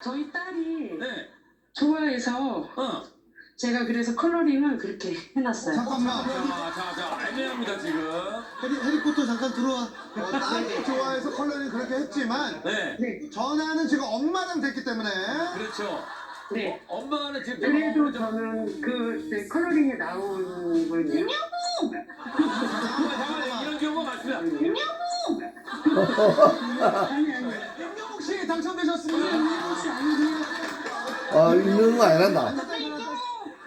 저희 딸이 네. 좋아해서 어. 제가 그래서 컬러링을 그렇게 해놨어요. 잠깐만. 자, 자, 자, 애매합니다 지금. 해리, 해리포터 잠깐 들어와. 어, 딸이 좋아해서 컬러링 그렇게 했지만 네. 네, 전화는 지금 엄마랑 됐기 때문에 그렇죠. 네. 엄마는 지금 그래도 좀- 저는 그 네, 컬러링에 나온 걸 잠깐만, 잠깐만, 이런 경우가 많습니다. 아니 아니 임영웅 씨 당첨되셨습니다. 혹시 아니고요. 아, 거 아니란다. 앉았다 일어났다.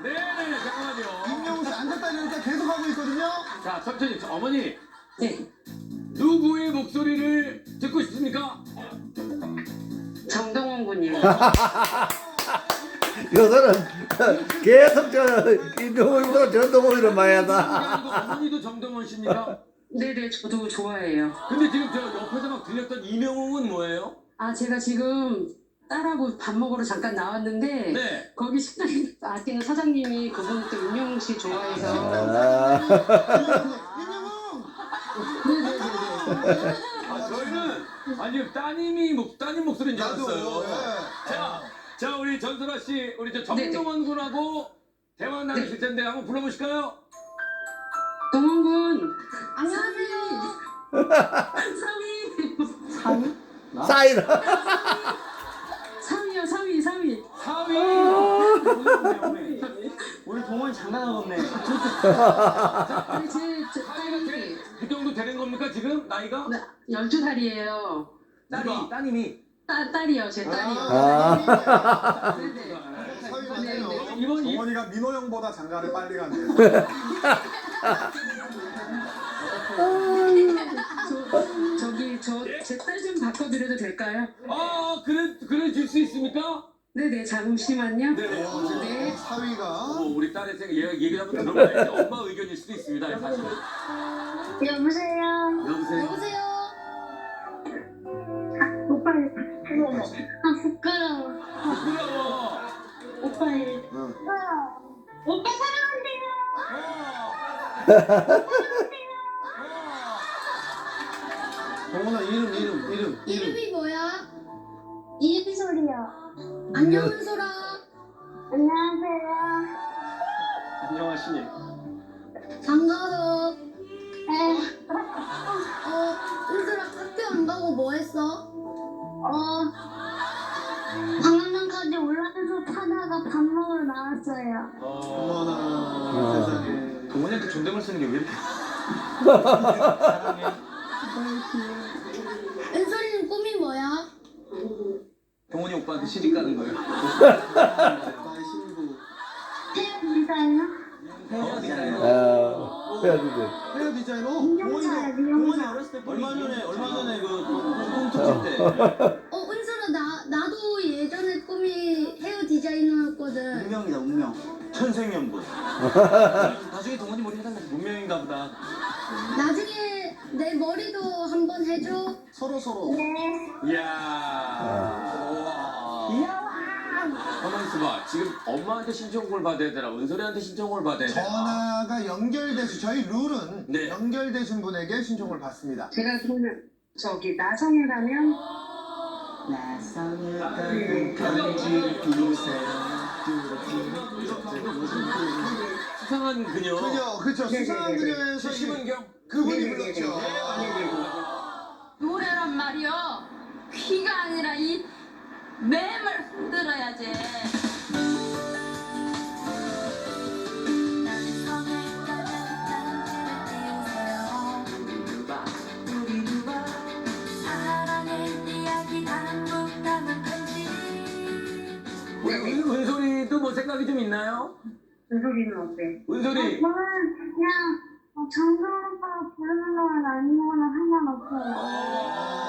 네, 네, 잠깐만요. 임영웅 씨 앉았다 일어났다 계속 하고 있거든요. 자, 천천히. 어머니, 네, 누구의 목소리를 듣고 싶습니까? 정동원 군이요. 여자는 계속 저, 임종호보다 전동호이를 많이 한다. 어머니도 정동원 씨입니까? 네네 저도 좋아해요. 근데 지금 저 옆에서 막 들렸던 이명웅은 뭐예요? 아 제가 지금 딸하고 밥 먹으러 잠깐 나왔는데 네. 거기 식당 아끼는 사장님이 그분 또 임영웅 씨 좋아해서 아. 네네네네. 아, 저희는 아니 따님이 목 따님 목소리인 줄 나도. 알았어요. 예. 자, 자 우리 전설아 씨, 우리 저 정동원 군하고 대화 나누실 텐데 한번 불러보실까요? 동원 군 안녕하세요. 사위 싸이라. 사위요 사위 사위. 사위. 우리 동원이 장난 하겠네. 아니 제제 딸이 그 정도 되는 겁니까 지금 나이가? 네, 12살이에요. 딸이 따님이 딸, 딸이요, 제 딸이요. 아. 네네. 사위가네요. 네, 이번 어머니가 민호 형보다 장가를 빨리 간대요. 저, 저기, 저, 제딸 좀 바꿔드려도 될까요? 아 그래 그래 줄 수 있습니까? 네네, 잠시만요. 네. 네. 사위가 어, 우리 딸의 생각 얘 얘기 한번 들어봐야지. 엄마 의견일 수도 있습니다 사실. 여보세요. 여보세요. 여보세요. 오빠 부끄러워. 아 부끄러워. 부끄러워. 오빠. 응. 오빠 사랑한대요. 동원아 이름 이름 이름 이름. 이름이 뭐야? 이은솔이요. 안녕 은솔아. 안녕하세요. 안녕하시니. 반가워. 네. 어, 은솔아 학교 안 가고 뭐 했어? 어, 방랑까지 올라가서 타다가 밥 먹으러 나왔어요. 동원아 세상에. 동원이한테 존댓말 쓰는 게 왜 이렇게 사랑해? 은솔이는 꿈이 뭐야? 동원이 오빠한테 시집 가는 거예요. 신부. 태엽 디자이너? 헤어 디자이너. 아, 헤어지지. 헤어 디자이너. 인형차. 어렸을 때 얼마 전에 얼마 전에 그칠 때. 어, 은솔아, 나, 나도 예전에 꿈이 헤어 디자이너였거든. 운명이다 운명. 천생연분. 나중에 동원이 머리 해달라. 운명인가 보다. 나중에 내 머리도 한번 해줘. 서로 서로. 네. 이야. 우와. 가만 있어봐. 지금 엄마한테 신청을 받아야 되나 은솔이한테 신청을 받아야 되나? 전화가 연결되신 저희 룰은 네. 연결되신 분에게 신청을 받습니다. 제가 그러면, 저기, 나성이라면, 나성을 따는 편지 두세요. 수상한 그녀. 그녀 그렇죠. 수상한 그녀에서 이- 심은경. 그분이 네네네네. 불렀죠. 노래란 말이요 귀가 아니라 이 맴을 흔들어야지 우리 은- 은솔이도 뭐 생각이 좀 있나요? 은솔이는 어때? 은솔이. 저는 그냥 어, 정성 오빠 부르는 동안 아니면 상관없어요.